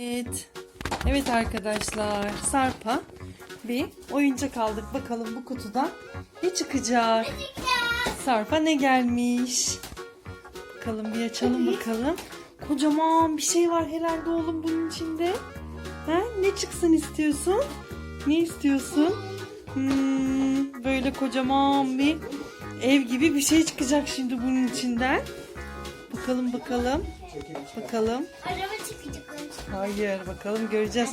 Evet. Evet arkadaşlar. Sarp'a bir oyuncak aldık. Bakalım bu kutudan ne çıkacak? Sarp'a ne gelmiş? Bakalım bir açalım bakalım. Kocaman bir şey var herhalde oğlum bunun içinde. Ha? Ne çıksın istiyorsun? Ne istiyorsun? Hmm, böyle kocaman bir ev gibi bir şey çıkacak şimdi bunun içinden. Bakalım bakalım. Bakalım. Araba çıkacak. Hayır bakalım göreceğiz.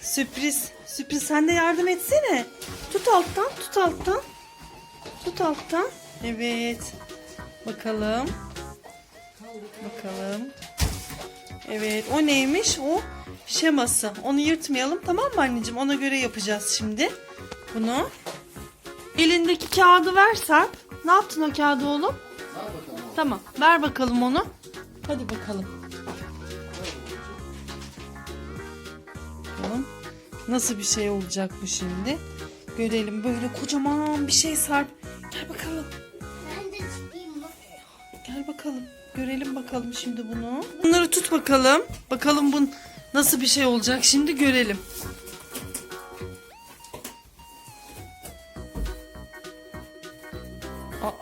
Sürpriz. Sürpriz sen de yardım etsene. Tut alttan tut alttan. Tut alttan. Evet. Bakalım. Bakalım. Evet o neymiş? O şeması. Onu yırtmayalım tamam mı anneciğim? Ona göre yapacağız şimdi. Bunu. Elindeki kağıdı ver Sarp. Ne yaptın o kağıdı oğlum? Tamam ver bakalım onu. Hadi bakalım. Bakalım nasıl bir şey olacak bu şimdi. Görelim böyle kocaman bir şey Sarp. Gel bakalım. Ben de çıkayım? Gel bakalım. Görelim bakalım şimdi bunu. Bunları tut bakalım. Bakalım bu nasıl bir şey olacak şimdi görelim.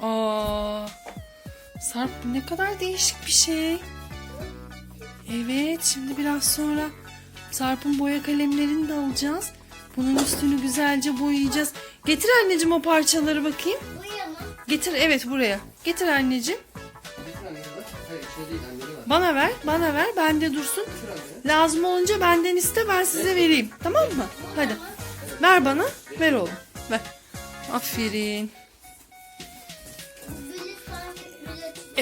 Aa. Sarp bu ne kadar değişik bir şey. Evet şimdi biraz sonra Sarp'ın boya kalemlerini de alacağız. Bunun üstünü güzelce boyayacağız. Getir anneciğim o parçaları bakayım. Bu yana. Getir evet buraya. Getir anneciğim. Şey. Bana ver, bana ver. Bende dursun. Lazım olunca benden iste ben size vereyim. Tamam mı? Hadi. Ver bana. Ver oğlum. Ver. Aferin.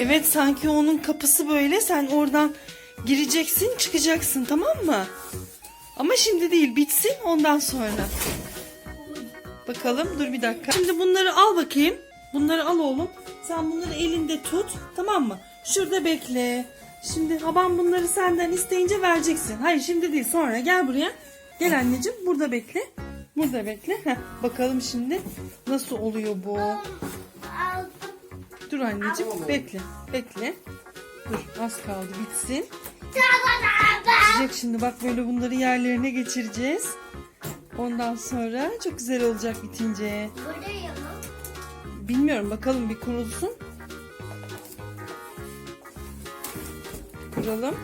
Evet sanki onun kapısı böyle. Sen oradan gireceksin, çıkacaksın tamam mı? Ama şimdi değil, bitsin ondan sonra. Bakalım dur bir dakika. Şimdi bunları al bakayım. Bunları al oğlum. Sen bunları elinde tut. Tamam mı? Şurada bekle. Şimdi babam bunları senden isteyince vereceksin. Hayır şimdi değil sonra. Gel buraya. Gel anneciğim. Burada bekle. Burada bekle. Heh, bakalım şimdi nasıl oluyor bu. Dur anneciğim. Bekle. Bekle. Dur az kaldı bitsin. Bitecek şimdi bak böyle bunları yerlerine geçireceğiz. Ondan sonra çok güzel olacak bitince. Buraya yana. Bilmiyorum bakalım bir kurulsun. Kuralım.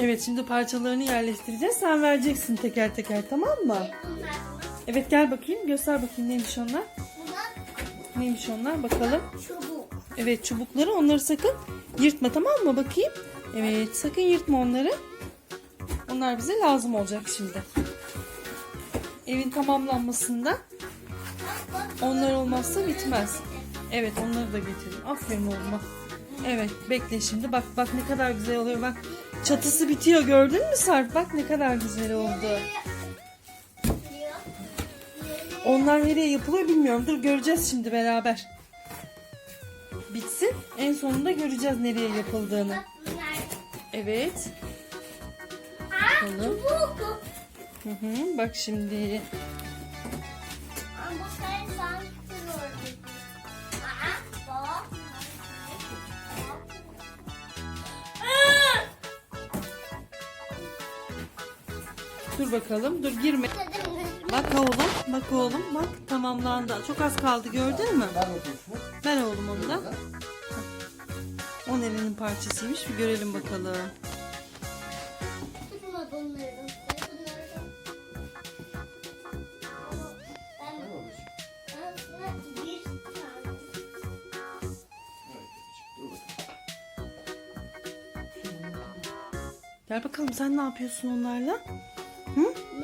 Evet şimdi parçalarını yerleştireceğiz. Sen vereceksin teker teker tamam mı? Evet gel bakayım göster bakayım neymiş onlar. Neymiş onlar bakalım. çubuk. Evet çubukları onları sakın yırtma tamam mı bakayım. Evet sakın yırtma onları. Onlar bize lazım olacak şimdi. Evin tamamlanmasında onlar olmazsa bitmez. Evet onları da getirin. Aferin oğluma. Evet bekle şimdi bak bak ne kadar güzel oluyor bak. Çatısı bitiyor gördün mü Sarp? Bak ne kadar güzel oldu. Onlar nereye yapılıyor bilmiyorum. Dur göreceğiz şimdi beraber. Bitsin. En sonunda göreceğiz nereye yapıldığını. Evet. Bakalım. Hı hı, bak şimdi. Dur bakalım. Dur girme. Bak oğlum. Bak oğlum. Bak tamamlandı. Çok az kaldı gördün mü? Ver oğlum onu da. O nerenin parçasıymış bir görelim bakalım. Gel bakalım sen ne yapıyorsun onlarla?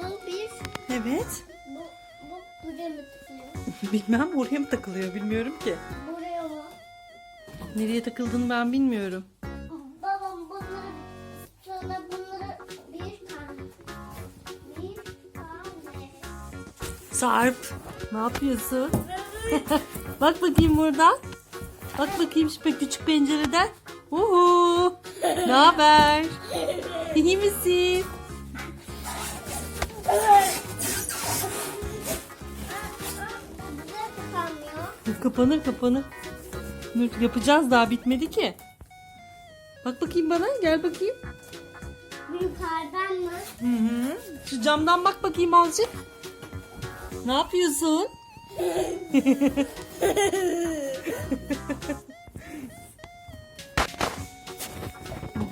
Bu bir. Evet. Bu, bu buraya mı tıklıyor? Bilmem oraya mı takılıyor bilmiyorum ki. Buraya mı? Nereye takıldığını ben bilmiyorum. Babam bunları sana bunları bir tane. Bir tane. Sarp. Ne yapıyorsun? Bak bakayım buradan. Bak bakayım şu küçük pencereden. Uhu. Ne haber? İyi misin? Kapanır kapanır. Dur yapacağız daha bitmedi ki. Bak bakayım bana gel bakayım. Yukarıdan mı? Hı hı. Şu camdan bak bakayım azıcık. Ne yapıyorsun?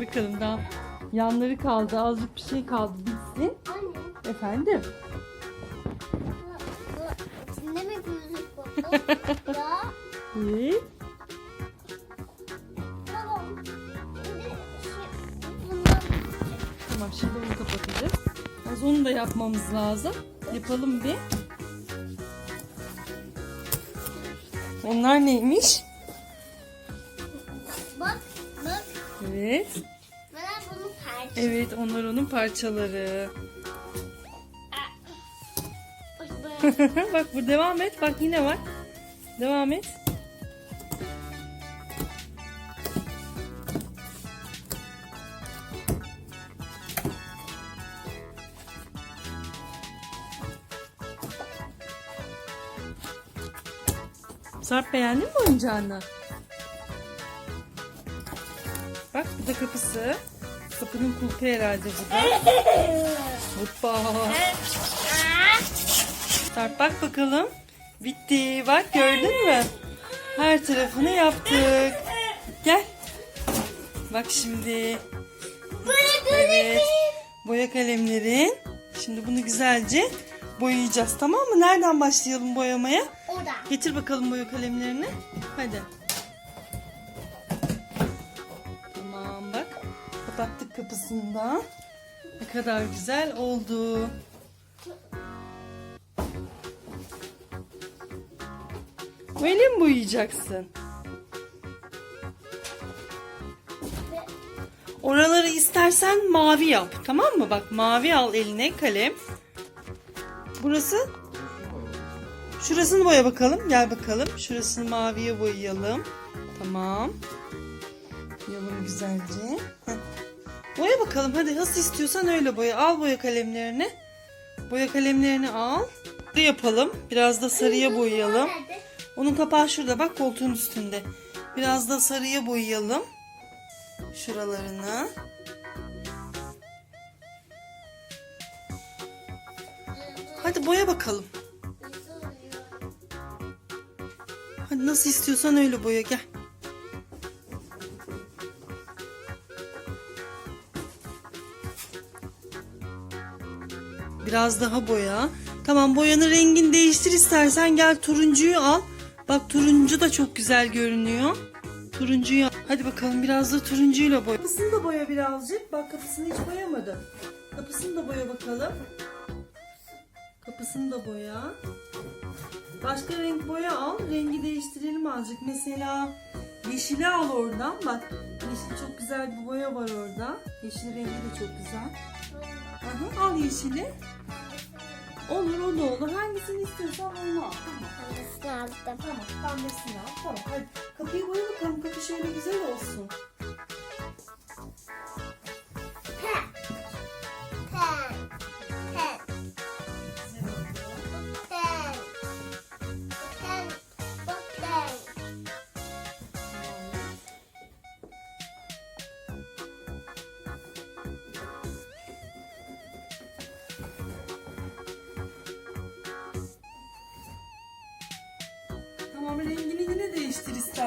Bakalım daha yanları kaldı. Azıcık bir şey kaldı. Bitsin. Anne. Efendim. Ya. Evet. Tamam. Bundan Tamam şimdi onu kapatacağız. Az onu da yapmamız lazım. Yapalım bir. Onlar neymiş? Bak bak. Evet. Bana bunu parça. Evet onlar onun parçaları. Bak bu devam et. Bak yine var. Devam et. Sarp beğendin mi oyuncağını? Bak bu da kapısı. Kapının kulpu herhalde bu da. Hoppa. Sarp bak bakalım. Bitti. Bak gördün mü? Her tarafını yaptık. Gel. Bak şimdi. Evet. Boya kalemlerin. Şimdi bunu güzelce boyayacağız tamam mı? Nereden başlayalım boyamaya? Orada. Getir bakalım boya kalemlerini. Hadi. Tamam bak. Kapattık kapısını da. Ne kadar güzel oldu. Böyle mi boyayacaksın? Oraları istersen mavi yap. Tamam mı? Bak mavi al eline kalem. Burası Şurasını boya bakalım. Gel bakalım. Şurasını maviye boyayalım. Tamam. Boyayalım güzelce. Boya bakalım. Hadi nasıl istiyorsan öyle boya. Al boya kalemlerini. Boya kalemlerini al. Ne yapalım? Biraz da sarıya boyayalım. Onun kapağı şurada. Bak koltuğun üstünde. Biraz da sarıya boyayalım. Şuralarını. Hadi boya bakalım. Hadi nasıl istiyorsan öyle boya gel. Biraz daha boya. Tamam boyanın rengini değiştir istersen gel turuncuyu al. Bak turuncu da çok güzel görünüyor. Turuncuyu. Hadi bakalım biraz da turuncuyla boya. Kapısını da boya birazcık. Bak kapısını hiç boyamadım. Kapısını da boya bakalım. Kapısını da boya. Başka renk boya al. Rengi değiştirelim azıcık. Mesela yeşili al oradan. Bak yeşil çok güzel bir boya var orada. Yeşil rengi de çok güzel. Aha, al yeşili. Olur o da olur. Hangisini istiyorsan onu al. Tamam. Hangisini aldım? Tamam. Pembesini al. Tamam. Hadi kapıyı boya bakalım. Kapı şöyle güzel olsun.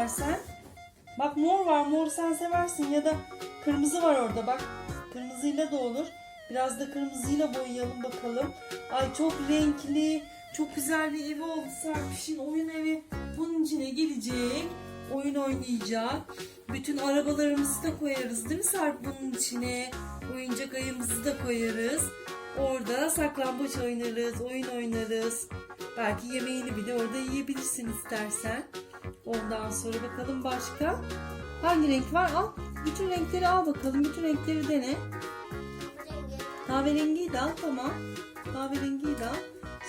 İstersen. Bak mor var mor sen seversin ya da kırmızı var orada bak. Kırmızıyla da olur. Biraz da kırmızıyla boyayalım bakalım. Ay çok renkli, çok güzel bir evi oldu Serpiş'in oyun evi. Bunun içine gelecek, oyun oynayacak. Bütün arabalarımızı da koyarız değil mi Serp bunun içine? Oyuncak ayımızı da koyarız. Orada saklambaç oynarız, oyun oynarız. Belki yemeğini bile orada yiyebilirsin istersen. Ondan sonra bakalım başka. Hangi renk var? Al. Bütün renkleri al bakalım. Bütün renkleri dene. Rengi. Kahverengiyi de al tamam. Kahverengiyi de al.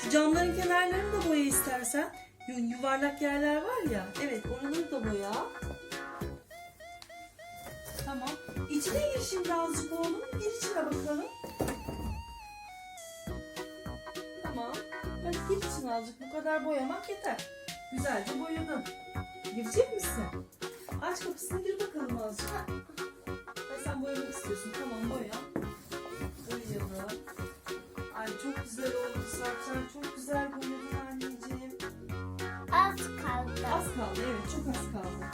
Şu camların kenarlarını da boya istersen. Yu- Yuvarlak yerler var ya. Evet oraları da boya. Tamam. İçine gir şimdi azıcık oğlum. Gir içine bakalım. Tamam. Hadi gir içine azıcık. Bu kadar boyamak yeter. Güzelce boyadın. Girecek misin? Aç kapısını gir bakalım azıcık. Ha, sen boyamak istiyorsun. Tamam boya. Boyayalım. Ay çok güzel oldu Sarp. Sen çok güzel boyadın anneciğim. Az kaldı. Az kaldı evet çok az kaldı.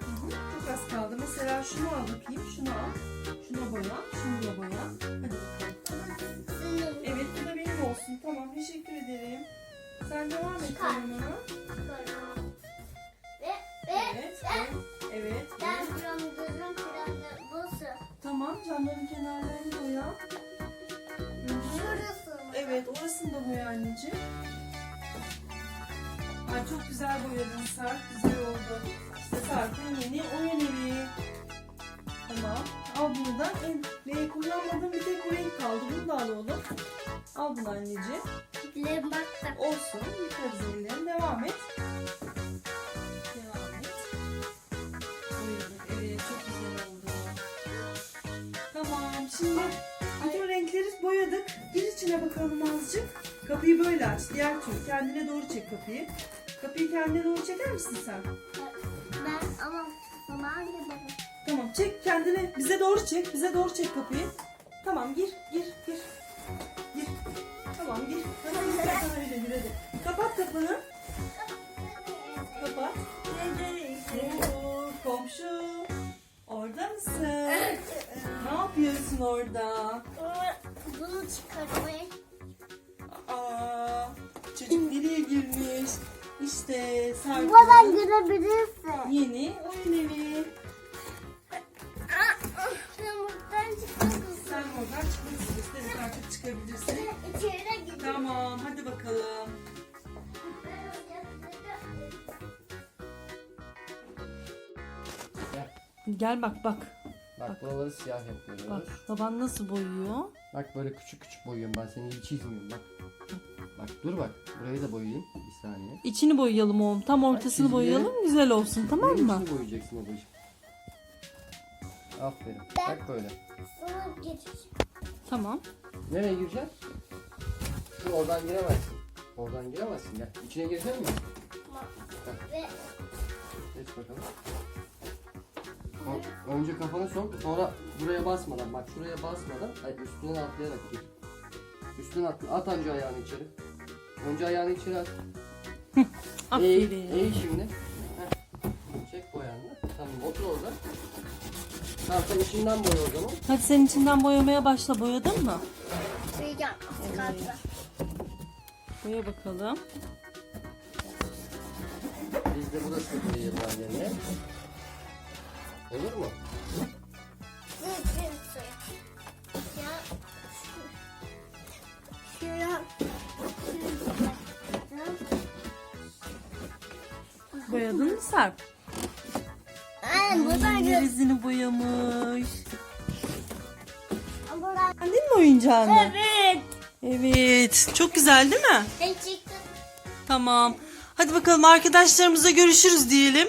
Hı hı, Çok az kaldı. Mesela şunu al bakayım. Şunu al. Şuna boya. Şunu da boya. Hadi bakalım. Evet bu da benim olsun. Tamam teşekkür ederim. Sen devam et Çıkar. Ve ve Evet. Evet. Evet. ben evet. buram gözüm planı busu. Tamam camların kenarlarını boya. Şurası mı? Evet orasını da boya anneciğim. Ay çok güzel boyadın Sarp. Güzel oldu. İşte Sarp'ın yeni oyun evi. Tamam. Al bunu da. En, ve kullanmadığım bir tek bu renk kaldı. Bunu da al oğlum. Al bunu anneciğim. Baktım. Olsun. Yıkarız ellerini. Devam et. Devam et. Boyadık. Evet çok güzel oldu. Tamam. Şimdi bütün renkleri boyadık. Gir içine bakalım azıcık. Kapıyı böyle aç. Diğer türlü. Kendine doğru çek kapıyı. Kapıyı kendine doğru çeker misin sen? Ben ama mama anne baba. Tamam çek kendine. Bize doğru çek. Bize doğru çek kapıyı. Tamam gir gir gir. Gir. Tamam gir. Tamam istersen öyle gir hadi. Kapat kapını. Kapat. Oo, komşu. Orada mısın? ne yapıyorsun orada? Bunu çıkarmayın. Aa, çocuk nereye girmiş? İşte Buradan Sarp'ın görebilirsin. yeni oyun evi. Gel. Gel bak bak. Bak buraları siyah yapıyoruz. Bak baban nasıl boyuyor? Bak böyle küçük küçük boyuyorum ben seni hiç çizmiyorum bak. Bak dur bak burayı da boyayayım bir saniye. İçini boyayalım oğlum. Tam ortasını çizgileri- boyayalım güzel olsun tamam mı? içini boyayacaksın babacığım. Aferin. Bak böyle. Bunu getir. Tamam. Nereye gireceksin? Şu oradan giremezsin. Oradan giremezsin gel. İçine girecek misin? Ve Geç bakalım. O- Önce kafanı sok, sonra buraya basmadan, bak şuraya basmadan, hayır üstünden atlayarak gir. Üstünden at, at önce ayağını içeri. Önce ayağını içeri at. Aferin. eğil şimdi. Heh. Çek boyanını. Tamam otur orada. Tamam sen içinden boya o zaman. Hadi sen içinden boyamaya başla. Boyadın mı? büyüyeceğim. Az kaldı. Boya bakalım. Biz de burası boyayalım annenle. Olur mu? Boyadın mı Sarp? Aynen. Yerizini boyamış. Beğendin mi oyuncağını? Evet. Evet. Çok güzel değil mi? Ben çıktım. Tamam. Hadi bakalım arkadaşlarımıza görüşürüz diyelim.